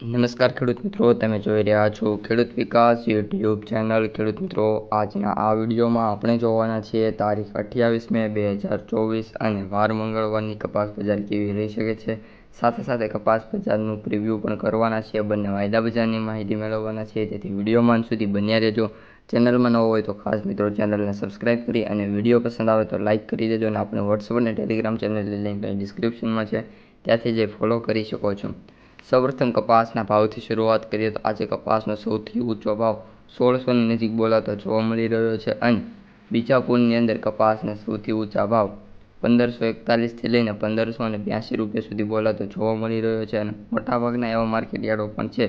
નમસ્કાર ખેડૂત મિત્રો, તમે જોઈ રહ્યા છો ખેડૂત વિકાસ યુટ્યુબ ચેનલ. ખેડૂત મિત્રો, આજના આ વિડીયોમાં આપણે જોવાના છીએ તારીખ અઠ્યાવીસ મે બે હજાર ચોવીસ અને વાર મંગળવારની કપાસ બજાર કેવી રહી શકે છે. સાથે સાથે કપાસ બજારનું પ્રિવ્યૂ પણ કરવાના છીએ, બંને વાયદા બજારની માહિતી મેળવવાના છીએ. તેથી વિડીયોમાં સુધી બન્યા રહેજો. ચેનલમાં નવો હોય તો ખાસ મિત્રો ચેનલને સબસ્ક્રાઇબ કરી અને વીડિયો પસંદ આવે તો લાઇક કરી દેજો અને આપણે વોટ્સઅપ અને ટેલિગ્રામ ચેનલની લિંક ડિસ્ક્રિપ્શનમાં છે. ત્યાંથી જે ફોલો કરી શકો છો. સૌપ્રથમ કપાસના ભાવથી શરૂઆત કરીએ તો આજે કપાસનો સૌથી ઊંચો ભાવ સોળસોની નજીક બોલાતો જોવા મળી રહ્યો છે અને બીજાપુરની અંદર કપાસના સૌથી ઊંચા ભાવ પંદરસો એકતાલીસથી લઈને પંદરસો અને બ્યાસી રૂપિયા સુધી બોલાતો જોવા મળી રહ્યો છે અને મોટાભાગના એવા માર્કેટ યાર્ડો પણ છે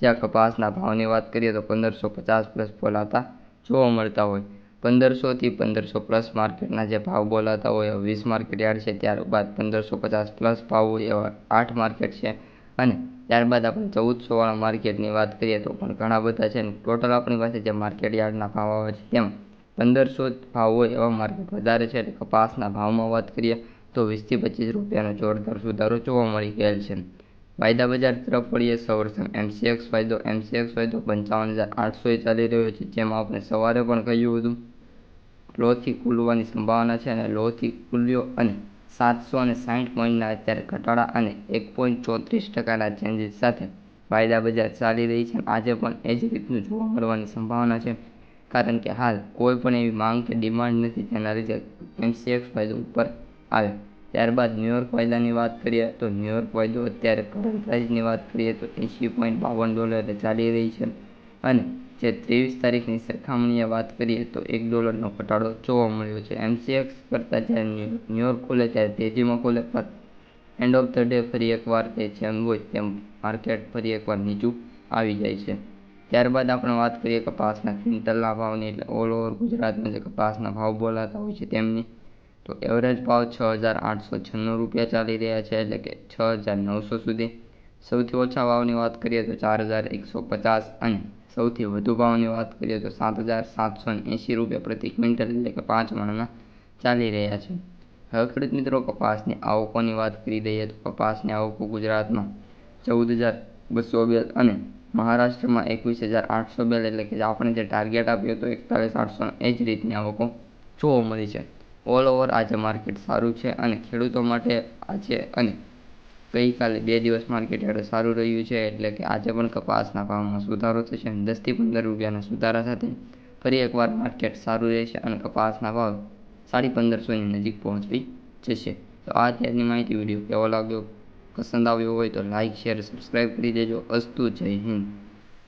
જ્યાં કપાસના ભાવની વાત કરીએ તો પંદરસો પચાસ પ્લસ બોલાતા જોવા મળતા હોય. પંદરસોથી પંદરસો પ્લસ માર્કેટના જે ભાવ બોલાતા હોય વીસ માર્કેટ યાર્ડ છે, ત્યારબાદ પંદરસો પચાસ પ્લસ ભાવ હોય એવા આઠ માર્કેટ છે. અને ત્યારબાદ આપણે ચૌદસોવાળા માર્કેટની વાત કરીએ તો પણ ઘણા બધા છે ને ટોટલ આપણી પાસે જે માર્કેટ યાર્ડના ભાવ આવે છે તેમાં પંદરસો ભાવ હોય એવા માર્કેટ વધારે છે એટલે કપાસના ભાવમાં વાત કરીએ તો વીસથી પચીસ રૂપિયાનો જોરદાર સુધારો જોવા મળી ગયેલ છે. વાયદા બજાર તરફ વળીએ સૌપ્રથમ એમસીએક્સ ફાયદો એમસીએક્સ ફાયદો પંચાવન હજાર આઠસોએ ચાલી રહ્યો છે, જેમાં આપણે સવારે પણ કહ્યું હતું, લોથી ખુલવાની સંભાવના છે અને લોથી ખુલ્યો અને સાતસો અને સાઠ પોઈન્ટના અત્યારે ઘટાડા અને એક પોઈન્ટ ચોત્રીસ ટકાના ચેન્જીસ સાથે વાયદા બજાર ચાલી રહી છે. આજે પણ એ જ રીતનું જોવા મળવાની સંભાવના છે. કારણ કે હાલ કોઈ પણ એવી માંગ કે ડિમાન્ડ નથી જેના લીધે એમસીએક્સ ફાયદો ઉપર આવે ત્યારબાદ ન્યુયોર્ક વાયદાની વાત કરીએ તો ન્યુયોર્ક વાયદો અત્યારે કરંટ પ્રાઇસની વાત કરીએ તો એંશી પોઈન્ટ બાવન ડોલરે ચાલી રહી છે. અને જે ત્રેવીસ તારીખની સરખામણીએ વાત કરીએ તો એક ડોલરનો ઘટાડો જોવા મળ્યો છે. એમસીએક્સ કરતાં જ્યારે ન્યુયોર્ક ખુલે ત્યારે તેજીમાં ખુલે પર. એન્ડ ઓફ ધ ડે ફરી એકવાર તે જેમ હોય તેમ માર્કેટ ફરી એકવાર નીચું આવી જાય છે. ત્યારબાદ આપણે વાત કરીએ કપાસના ક્વિન્ટલના ભાવની, એટલે ઓલ ઓવર ગુજરાતમાં જે કપાસના ભાવ બોલાતા હોય છે તેમની, તો એવરેજ ભાવ છ હજાર આઠસો છન્નું રૂપિયા ચાલી રહ્યા છે, એટલે કે છ હજાર નવસો સુધી. સૌથી ઓછા ભાવની વાત કરીએ તો ચાર હજાર એકસો પચાસ અને સૌથી વધુ ભાવની વાત કરીએ તો સાત હજાર સાતસો એંસી રૂપિયા પ્રતિ ક્વિન્ટલ એટલે કે પાંચ મણના ચાલી રહ્યા છે. હવે ખેડૂત મિત્રો કપાસની આવકોની વાત કરી દઈએ તો કપાસની આવકો ગુજરાતમાં ચૌદ હજાર બસો બે અને મહારાષ્ટ્રમાં એકવીસ હજાર આઠસો બેલ એટલે કે આપણે જે ટાર્ગેટ આપ્યો હતો એકતાલીસ આઠસો એ જ રીતની આવકો જોવા મળી છે. ઓલ ઓવર આજે માર્કેટ સારું છે અને ખેડૂતો માટે આજે અને ગઈકાલે બે દિવસ માર્કેટ યાર્ડ સારું રહ્યું છે, એટલે કે આજે પણ કપાસના ભાવમાં સુધારો થશે અને દસથી પંદર રૂપિયાના સુધારા સાથે ફરી એકવાર માર્કેટ સારું રહેશે અને કપાસના ભાવ સાડી પંદરસોની નજીક પહોંચવી જશે. તો આ અત્યારની માહિતી વીડિયો કેવો લાગ્યો? પસંદ આવ્યો હોય તો લાઇક શેર સબસ્ક્રાઈબ કરી દેજો. અસ્તુ જય હિન્દ.